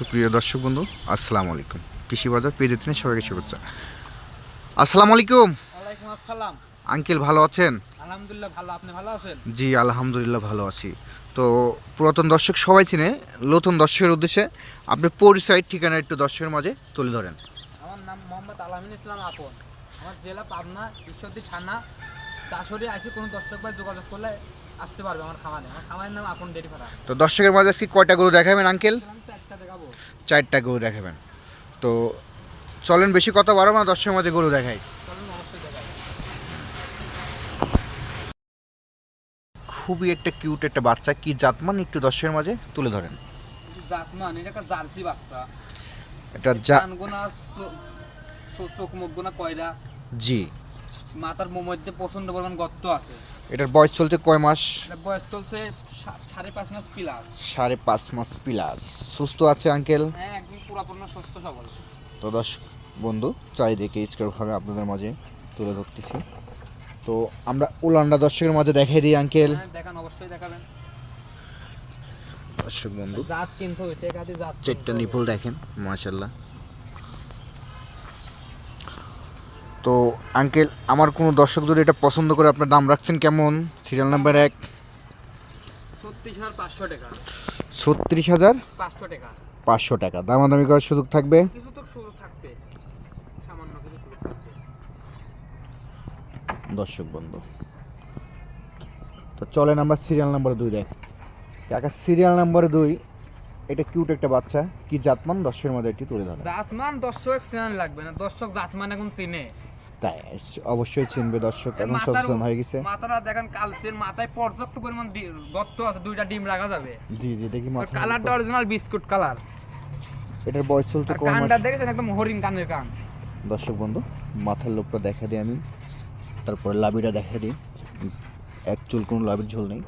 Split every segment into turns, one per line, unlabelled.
সুপ্রিয় দর্শক বন্ধু আসসালামু আলাইকুম। কৃষি বাজার পেজে তিনি সবাইকে শুভেচ্ছা। আসসালামু আলাইকুম।
ওয়ালাইকুম আসসালাম।
আঙ্কেল ভালো আছেন?
আলহামদুলিল্লাহ ভালো। আপনি ভালো আছেন?
জি আলহামদুলিল্লাহ ভালো আছি। তো পুরাতন দর্শক সবাই চিনে নতুন দর্শকের উদ্দেশ্যে আপনি পরিচয় ঠিকানা একটু দর্শকের মাঝে তুলে ধরেন।
আমার নাম মোহাম্মদ আলামিন ইসলাম আপন। আমার জেলা পাবনা ঈশ্বরদী থানা দাসরি আসে কোনো দর্শক ভাই যোগাযোগ করলে আসতে পারবে আমার খামারে। আমার খামারের নাম আপন ডেরি
তো দর্শকের মাঝে আজকে কয়টা গরু দেখাবেন আঙ্কেল? চারটা গরু দেখাবেন। তো চলেন বেশি কথা বারো না দর্শকের মাঝে গরু দেখাই। খুবই একটা কিউট একটা বাচ্চা কি জাতমান একটু দর্শকের মাঝে তুলে ধরেন।
জাতমান? এটা একটা জার্সি বাচ্চা।
এটা যা
কানগোনা চোখ মুখ গোনা কয়রা
জি।
মাথার মধ্যে প্রচণ্ড পরিমাণ গর্ত আছে।
এটার বয়স চলছে কয় মাস?
বয়স চলছে সাড়ে পাঁচ মাস প্লাস
সাড়ে পাঁচ মাস প্লাস সুস্থ আছে আঙ্কেল
হ্যাঁ একদম পুরাপূর্ণ সুস্থ সবল।
তো দর্শক বন্ধু চারিদিকে স্কোরভাবে আপনাদের মাঝে তুলে ধরতেছি। তো আমরা উলান্ডা দর্শকের মাঝে দেখাই দিই আঙ্কেল
হ্যাঁ দেখান অবশ্যই দেখাবেন।
দর্শক বন্ধু।
জাত কিনতে
চারটা নিপুল দেখেন মাশাল্লাহ তো আঙ্কেল আমার কোনো দর্শক যদি এটা পছন্দ করে আপনার দাম রাখছেন কেমন? সিরিয়াল নাম্বার এক।
ছত্রিশ হাজার পাঁচশো টাকা।
দামাদামি করার সুযোগ থাকবে? দর্শক বন্ধু তো চলেন আমরা সিরিয়াল নাম্বার দুই দেখ। কাকা সিরিয়াল নাম্বার দুই এটা কিউট একটা বাচ্চা। কি জাতমান? দর্শকের মধ্যে একটি তুলে ধরে
জাতমান দর্শক চেনান লাগবে না। দর্শক জাতমান এখন চিনে।
তাই অবশ্যই চিনবে দর্শক এখন সচেতন হয়ে গেছে।
মাথাটা দেখেন কালসের মাথায় পর্যাপ্ত পরিমাণ গর্ত আছে দুইটা ডিম রাখা যাবে।
জি জি দেখি মাথা
কালারটা অরিজিনাল বিস্কুট কালার।
এটার বয়স কয় মাস?
কানটা দেখেছেন? একদম হরিণ কানের কান।
দর্শক বন্ধু মাথার লোকটা দেখা দিই আমি তারপরে লাবিটা দেখা দিই। এক চুল কোনো লাবির ঝোল নেই।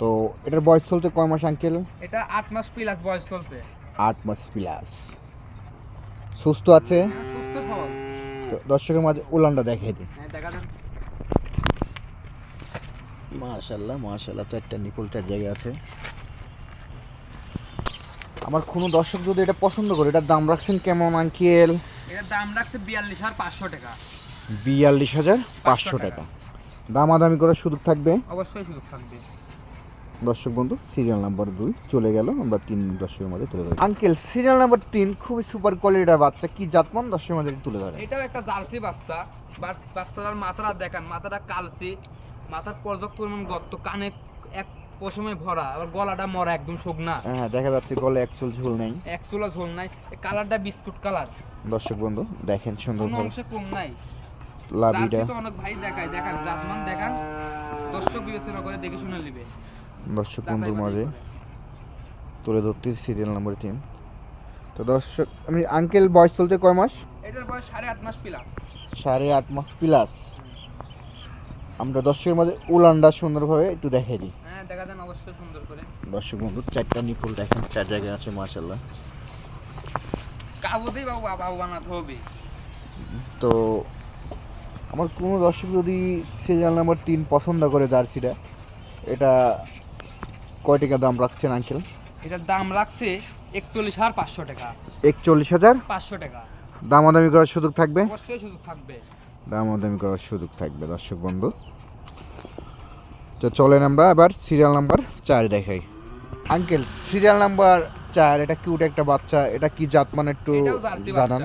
তো এটার বয়স চলছে কয় মাস আঙ্কেল?
এটা আট মাস প্লাস বয়স চলছে।
আট মাস প্লাস সুস্থ আছে
হ্যাঁ, সুস্থ সবল
তো দর্শকের মাঝে উলানটা দেখাই দিই।
হ্যাঁ
মাশাল্লাহ মাশাল্লাহ চারটা নিপুল চার জায়গায় আছে। আমার কোনো দর্শক যদি এটা পছন্দ করে এটার দাম রাখছেন কেমন আঙ্কেল?
এটার দাম রাখছে বিয়াল্লিশ হাজার পাঁচশো টাকা।
বিয়াল্লিশ হাজার পাঁচশো টাকা। দামাদামি করার সুযোগ থাকবে?
অবশ্যই সুযোগ থাকবে।
দর্শক বন্ধু সিরিয়াল নাম্বার দুই চলে গেল। আমরা তিন দর্শকের মধ্যে তুলে ধরি আঙ্কেল সিরিয়াল নাম্বার তিন খুবই সুপার কোয়ালিটির বাচ্চা। কি জাতমান দর্শকের মধ্যে তুলে ধরে
এটাও একটা জার্সি বাচ্চা। বাচ্চাটার মাথাটা দেখান মাথাটা কালসি মাথার পর্যাপ্ত পরিমাণ গর্ত কানে এক পশমে ভরা আবার গলাটা মরা একদম শুকনা।
হ্যাঁ দেখা যাচ্ছে গলে এক চুল ঝুল নেই।
এক চুলা ঝোল নাই এই কালারটা বিস্কুট কালার।
দর্শক বন্ধু দেখেন
কোনো
সুন্দরভাবে
অংশে কম নাই।
লাভিটা।
তো অনেক ভাই দেখায় দেখান জাতমান দেখান। দর্শক বিবেচনা করে দেখে শুনে নিবে।
দর্শক বন্ধুর মাঝে তুলে ধরতে সিরিয়াল নাম্বার তিন। তো দর্শক আমি আঙ্কেল বয়স চলতে কয় মাস?
এটার বয়স সাড়ে আট মাস প্লাস
সাড়ে আট মাস প্লাস আমরা দর্শকের মাঝে উলানটা সুন্দরভাবে একটু দেখাই দিই।
হ্যাঁ দেখা দেন অবশ্যই সুন্দর করে।
দর্শক বন্ধু চারটা নিপুল দেখেন চার জায়গায় আছে মার্শাল্লাহ
কাবুতেই বাবু বাবু বানাতে হবে।
তো আমার কোনো দর্শক যদি সিরিয়াল নাম্বার তিন পছন্দ করে জার্সিটা এটা কয় টাকা দাম রাখছেন আঙ্কেল?
এটার দাম রাখছে একচল্লিশ হাজার পাঁচশো টাকা।
একচল্লিশ হাজার?
পাঁচশো টাকা।
দামাদামি করার সুযোগ থাকবে?
অবশ্যই সুযোগ থাকবে।
দামাদামি করার সুযোগ থাকবে দর্শক বন্ধু। তো চলেন আমরা আবার সিরিয়াল নাম্বার চার দেখাই। আঙ্কেল সিরিয়াল নাম্বার চার এটা কিউট একটা বাচ্চা এটা কি জাত মানে একটু জানান।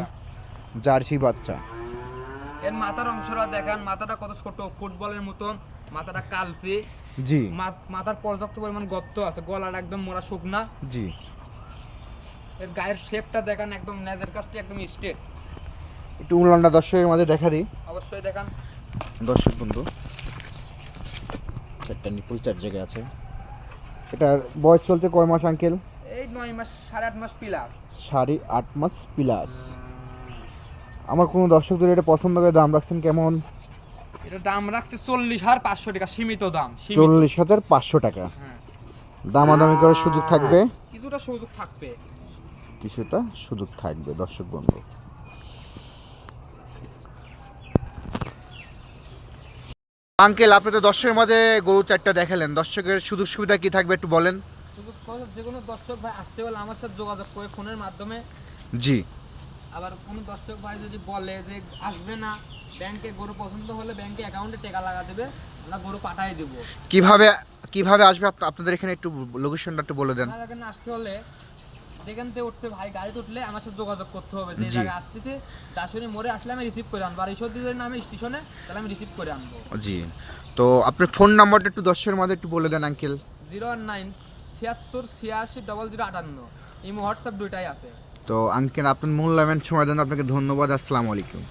জার্সি বাচ্চা।
এর মাথার অংশটা দেখান মাথাটা কত ছোট? ফুটবলের মতন মাথাটা কালচে।
জি।
মাথার পর্যাপ্ত পরিমাণ গর্ত আছে গলার একদম মোড়া শুকনা।
জি।
এর গায়ের শেপটা দেখান একদম নেজের কাছটি একদম স্ট্রেট
একটু উল্লান্ডা দর্শকের মাঝে দেখা দিই।
অবশ্যই দেখান।
দর্শক বন্ধু চারটা নিপুল চার জায়গায় আছে। এটার বয়স চলছে কয় মাস আঙ্কেল?
এই নয় মাস সাড়ে আট মাস প্লাস
সাড়ে আট মাস প্লাস আমার কোনো দর্শক যদি এটা পছন্দ করে দাম রাখছেন কেমন?
এটা দাম রাখছে চল্লিশ হাজার পাঁচশো টাকা সীমিত দাম।
চল্লিশ হাজার পাঁচশো টাকা।
হ্যাঁ।
দামাদামি করার সুযোগ থাকবে?
কিছুটা সুযোগ থাকবে।
কিছুটা সুযোগ থাকবে দর্শক বন্ধু। আঙ্কেল আপনি তো দর্শকের মাঝে গরু চারটা দেখালেন। দর্শকের সুযোগ সুবিধা কি থাকবে একটু বলেন?
সুযোগ যে কোনো দর্শক ভাই আসতে হলে আমার সাথে যোগাযোগ করে ফোনের মাধ্যমে।
জি।
আবার কোনো দর্শক ভাই যদি বলে যে আসবে না ব্যাংকে গরু পছন্দ হলে ব্যাংকে অ্যাকাউন্টে টাকা লাগা দেবে আমরা গরু পাঠাই দেবো।
কীভাবে কীভাবে আসবে আপনাদের এখানে একটু লোকেশনটা একটু বলে দেন।
এখানে আসতে হলে যেখান থেকে উঠতে ভাই গাড়িতে উঠলে আমার সাথে যোগাযোগ করতে হবে। যে। জায়গায় আসতেছে দাসুরি মোড়ে আসলে আমি রিসিভ করে আনব। আর ঈশ্বরদী যদি নামে স্টেশনে তাহলে আমি রিসিভ করে আনব।
জি। তো আপনার ফোন নাম্বারটা একটু দর্শকের মাঝে একটু বলে দেন আঙ্কেল
জিরো নাইন ছিয়াত্তর ছিয়াশি ডবল জিরো আটান্ন। ইমো হোয়াটসঅ্যাপ দুইটাই আছে।
তো আঙ্কেল আপনার মূল্যবান সময়ের জন্য আপনাকে ধন্যবাদ আসসালামু আলাইকুম।